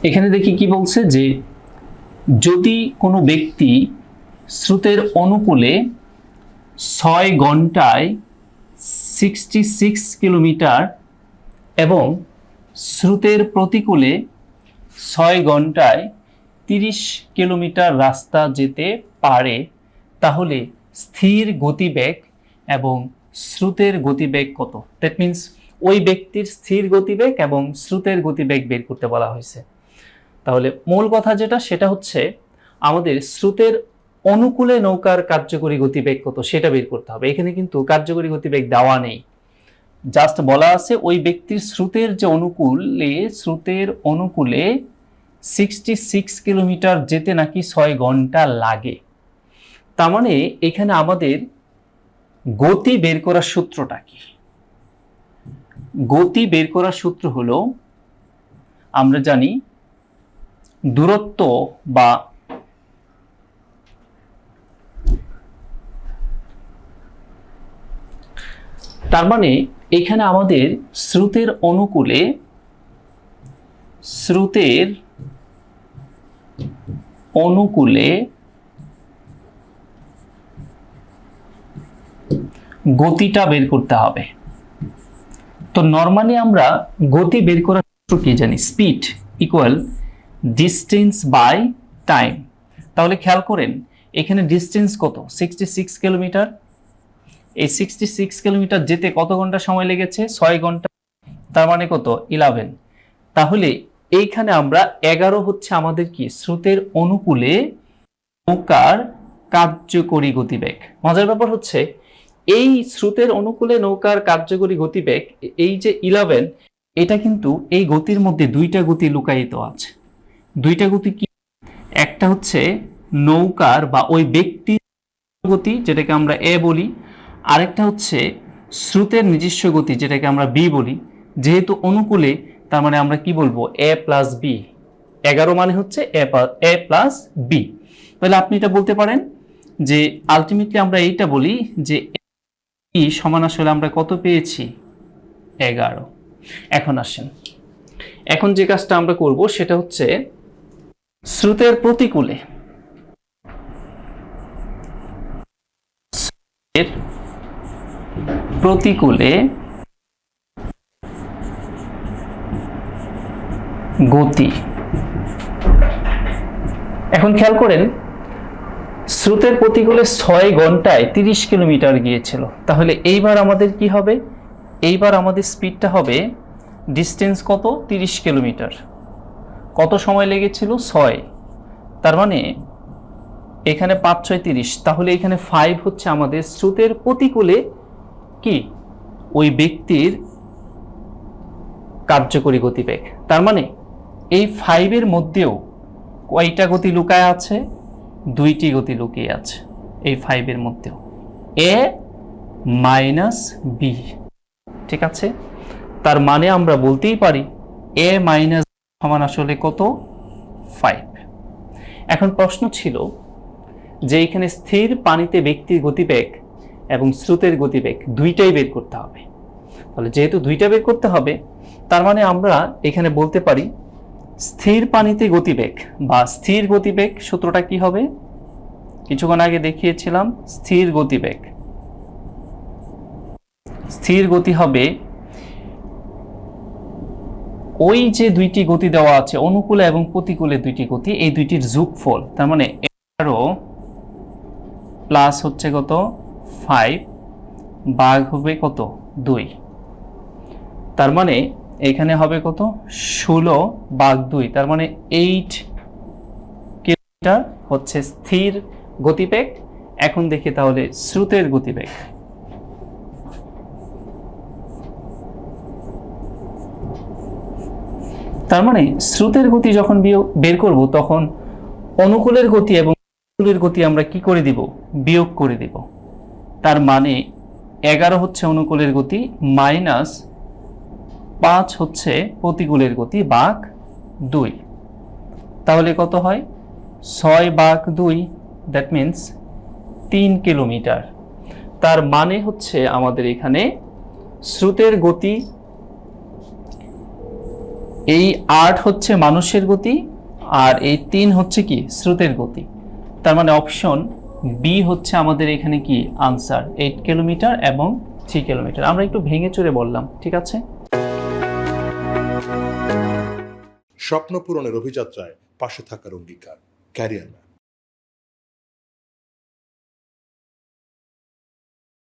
এখানে দেখি কি বলছে যে, যদি কোনো ব্যক্তি স্রোতের অনুকূলে ছয় ঘন্টায় সিক্সটি সিক্স কিলোমিটার এবং স্রোতের প্রতিকূলে ছয় ঘন্টায় তিরিশ কিলোমিটার রাস্তা যেতে পারে, তাহলে স্থির গতিবেগ এবং স্রোতের গতিবেগ কত? দ্যাট মিন্স ওই ব্যক্তির স্থির গতিবেগ এবং স্রোতের গতিবেগ বের করতে বলা হয়েছে। তাহলে মূল কথা যেটা, সেটা হচ্ছে আমাদের স্রোতের অনুকূলে নৌকার কার্যকরী গতিবেগ কত, সেটা বের করতে হবে। এখানে কিন্তু কার্যকরী গতিবেগ দেওয়া নেই। জাস্ট বলা আছে, ওই ব্যক্তির স্রোতের যে অনুকূলে, স্রোতের অনুকূলে সিক্সটি সিক্স কিলোমিটার যেতে নাকি ছয় ঘণ্টা লাগে। তার মানে এখানে আমাদের গতি বের করার সূত্রটা কি? গতি বের করার সূত্র হলো, আমরা জানি দূরত্ব বা তার মানে এখানে আমাদের স্রোতের অনুকূলে স্রোতের অনুকূলে গতিটা বের করতে হবে। তো নর্মালি আমরা গতি বের করার সূত্র কি জানি? Speed equal distance by time তাহলে খেয়াল করেন, এখানে ডিস্টেন্স কত? সিক্সটি সিক্স কিলোমিটার এই সিক্সটি সিক্স কিলোমিটার যেতে কত ঘণ্টা সময় লেগেছে? ছয় ঘণ্টা। তার মানে কত? ইলেভেন তাহলে এইখানে আমরা এগারো হচ্ছে আমাদের কি? স্রোতের অনুকূলে নৌকার কার্যকরী গতিবেগ। মজার ব্যাপার হচ্ছে, এই স্রোতের অনুকূলে নৌকার কার্যকরী গতিবেগ, এই যে ইলেভেন এটা কিন্তু এই গতির মধ্যে দুইটা গতি লুকায়িত আছে। দুইটা গতি কি? একটা হচ্ছে নৌকার বা ওই ব্যক্তির গতি, যেটাকে আমরা এ বলি। আরেকটা হচ্ছে স্রোতের নিজস্ব গতি, যেটাকে আমরা বি বলি। যেহেতু অনুকূলে, তার মানে আমরা কি বলব? A plus B. এগারো মানে হচ্ছে এ প্লাস বি। তাহলে আপনি এটা বলতে পারেন যে আলটিমেটলি আমরা এইটা বলি যে ই সমান আসলে আমরা কত পেয়েছি? এগারো। এখন আসেন। এখন যে কাজটা আমরা করব, সেটা হচ্ছে স্রোতের প্রতিকূলে। প্রতিকূলে গতি। এখন খেয়াল করেন, স্রোতের প্রতিকূলে ছয় ঘন্টায় তিরিশ কিলোমিটার গিয়েছিল। তাহলে এইবার আমাদের কি হবে? এইবার আমাদের স্পিডটা হবে ডিস্টেন্স কত? তিরিশ কিলোমিটার। কত সময় লেগেছিল? ছয়। তার মানে এখানে পাঁচ, ছয়, তিরিশ। তাহলে এখানে ফাইভ হচ্ছে আমাদের স্রোতের প্রতিকূলে কি? ওই ব্যক্তির কার্যকরী গতিবেগ। তার মানে এই ফাইভের মধ্যেও কয়টা গতি লুকায় আছে? দুইটি গতি লুকিয়ে আছে এই ফাইভের মধ্যেও। এ মাইনাস বি ঠিক আছে? তার মানে আমরা বলতেই পারি এ মাইনাস সমান আসলে কত? ফাইভ এখন প্রশ্ন ছিল যে এখানে স্থির পানিতে ব্যক্তির গতিবেগ এবং স্রোতের গতিবেগ দুইটাই বের করতে হবে। তাহলে যেহেতু দুইটা বের করতে হবে, তার মানে আমরা এখানে বলতে পারি স্থির পানিতে গতিবেগ বা স্থির গতিবেগ সূত্রটা কি হবে? কিছুক্ষণ আগে দেখিয়েছিলাম, স্থির গতিবেগ। স্থির গতি হবে ওই যে দুইটি গতি দেওয়া আছে, অনুকূলে এবং প্রতিকূলে দুইটি গতি, এই দুইটির যোগফল, তার মানে এগারো প্লাস হচ্ছে কত? ফাইভ বাঘ হবে কত? দুই। তার মানে এখানে হবে কত? ষোলো বাঘ দুই। তার মানে এইট কিলোমিটার হচ্ছে স্থির গতিবেগ। এখন দেখি তাহলে স্রোতের গতিবেগ। তার মানে স্রোতের গতি যখন বের করব, তখন অনুকূলের গতি এবং প্রতিকূলের গতি আমরা কি করে দিব? বিয়োগ করে দিব। তার মানে এগারো হচ্ছে অনুকূলের গতি, মাইনাস পাঁচ হচ্ছে প্রতিকূলের গতি বাঘ দুই। তাহলে কত হয়? ছয় বাঘ দুই দ্যাট মিন্স তিন কিলোমিটার। তার মানে হচ্ছে আমাদের এখানে স্রোতের গতি এই আট হচ্ছে মানুষের গতি আর এই তিন হচ্ছে কি স্রোতের গতি। তার মানে অপশন বি হচ্ছে আমাদের এখানে কি আনসার এইট কিলোমিটার এবং থ্রি কিলোমিটার আমরা একটু ভেঙে চড়ে বললাম, ঠিক আছে? স্বপ্ন পূরণের অভিযাত্রায় পাশে থাকার অঙ্গীকার ক্যারিয়ার